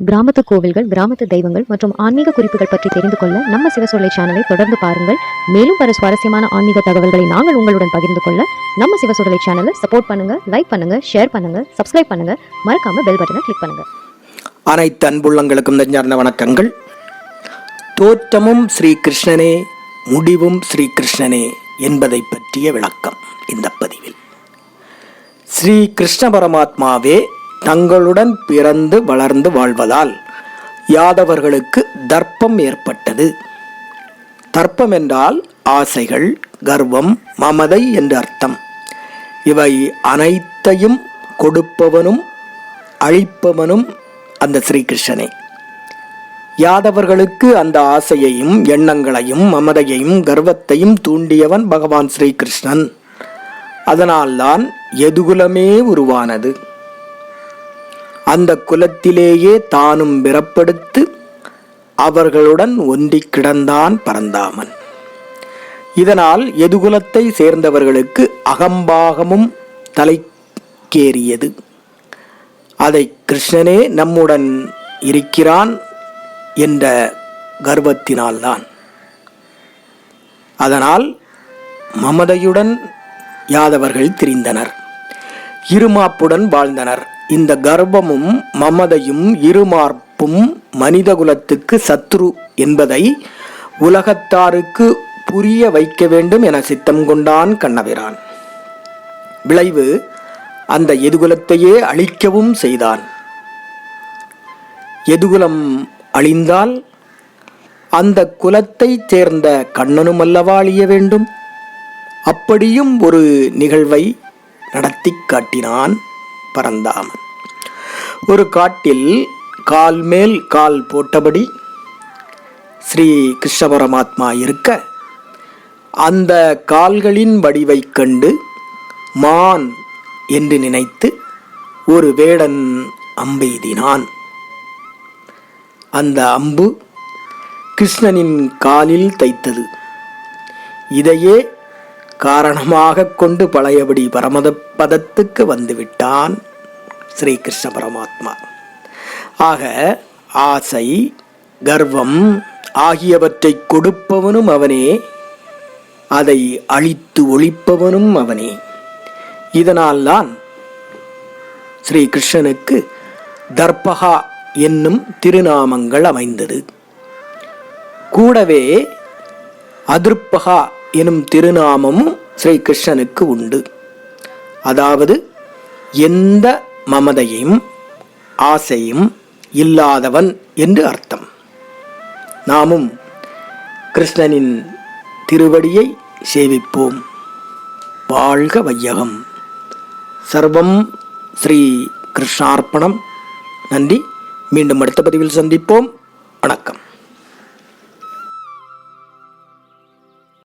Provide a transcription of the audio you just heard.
கிராமத்து கோவில்கள் கிராமத்து தெய்வங்கள் மற்றும் ஆன்மீக குறிப்புகள் பற்றி தெரிந்து கொள்ள நம்ம சிவசொல்லை சேனலை தொடர்ந்து பாருங்கள். மேலும் பல சுவாரஸ்யமான ஆன்மீக தகவல்களை நாங்கள் உங்களுடன் பகிர்ந்து கொள்ள நம்ம சிவசொல்லை சேனலை சப்போர்ட் பண்ணுங்க லைக் பண்ணுங்க ஷேர் பண்ணுங்க சப்ஸ்கிரைப் பண்ணுங்க. மறக்காம பெல் பட்டனை கிளிக் பண்ணுங்க. அனைத்து அன்புள்ளங்களுக்கும் நெஞ்சார்ந்த வணக்கங்கள். தோற்றமும் ஸ்ரீ கிருஷ்ணனே முடிவும் ஸ்ரீ கிருஷ்ணனே என்பதை பற்றிய விளக்கம் இந்த பதிவில். ஸ்ரீ கிருஷ்ண பரமாத்மாவே தங்களுடன் பிறந்து வளர்ந்து வாழ்வதால் யாதவர்களுக்கு தர்ப்பம் ஏற்பட்டது. தர்ப்பம் என்றால் ஆசைகள் கர்வம் மமதை என்று அர்த்தம். இவை அனைத்தையும் கொடுப்பவனும் அழிப்பவனும் அந்த ஸ்ரீகிருஷ்ணனே. யாதவர்களுக்கு அந்த ஆசையையும் எண்ணங்களையும் மமதையையும் கர்வத்தையும் தூண்டியவன் பகவான் ஸ்ரீகிருஷ்ணன். அதனால்தான் எதுகுலமே உருவானது. அந்த குலத்திலேயே தானும் பிறப்படுத்து அவர்களுடன் ஒன்றி கிடந்தான் பரந்தாமன். இதனால் எதுகுலத்தை சேர்ந்தவர்களுக்கு அகம்பாகமும் தலைக்கேறியது. அதை கிருஷ்ணனே நம்முடன் இருக்கிறான் என்ற கர்வத்தினால்தான். அதனால் மமதையுடன் யாதவர்கள் திரிந்தனர். இருமாப்புடன் வாழ்ந்தனர். இந்த கர்வமும் மமதையும் இருமார்ப்பும் மனிதகுலத்துக்கு சத்ரு என்பதை உலகத்தாருக்கு புரிய வைக்க வேண்டும் என சித்தம் கொண்டான் கண்ணபிரான். விளைவு அந்த எதுகுலத்தையே அழிக்கவும் செய்தான். எதுகுலம் அழிந்தால் அந்த குலத்தைச் சேர்ந்த கண்ணனும் அல்லவா அழிய வேண்டும்? அப்படியும் ஒரு நிகழ்வை நடத்தி காட்டினான் பரந்தாமன் ஒரு காட்டில் கால் மேல் கால் போட்டபடி ஸ்ரீ கிருஷ்ண பரமாத்மா இருக்க அந்த கால்களின் வடிவைக் கண்டு மான் என்று நினைத்து ஒரு வேடன் அம்பெய்தினான் அந்த அம்பு கிருஷ்ணனின் காலில் தைத்தது. இதையே காரணமாக கொண்டு பழையபடி பரமத பதத்துக்கு வந்துவிட்டான். ஸ்ரீ கிருஷ்ண பரமாத்மா. ஆக ஆசை கர்வம் ஆகியவற்றை கொடுப்பவனும் அவனே அதை அழித்து ஒழிப்பவனும் அவனே. இதனால்தான் ஸ்ரீ கிருஷ்ணனுக்கு தர்பகா என்னும் திருநாமங்கள் அமைந்தது. கூடவே அதிருப்பகா எனும் திருநாமமும் ஸ்ரீ கிருஷ்ணனுக்கு உண்டு. அதாவது எந்த மமதையும் ஆசையும் இல்லாதவன் என்று அர்த்தம். நாமும் கிருஷ்ணனின் திருவடியை சேவிப்போம். வாழ்க வையகம். சர்வம் ஸ்ரீ கிருஷ்ணார்ப்பணம். நன்றி. மீண்டும் அடுத்த பதிவில் சந்திப்போம். வணக்கம்.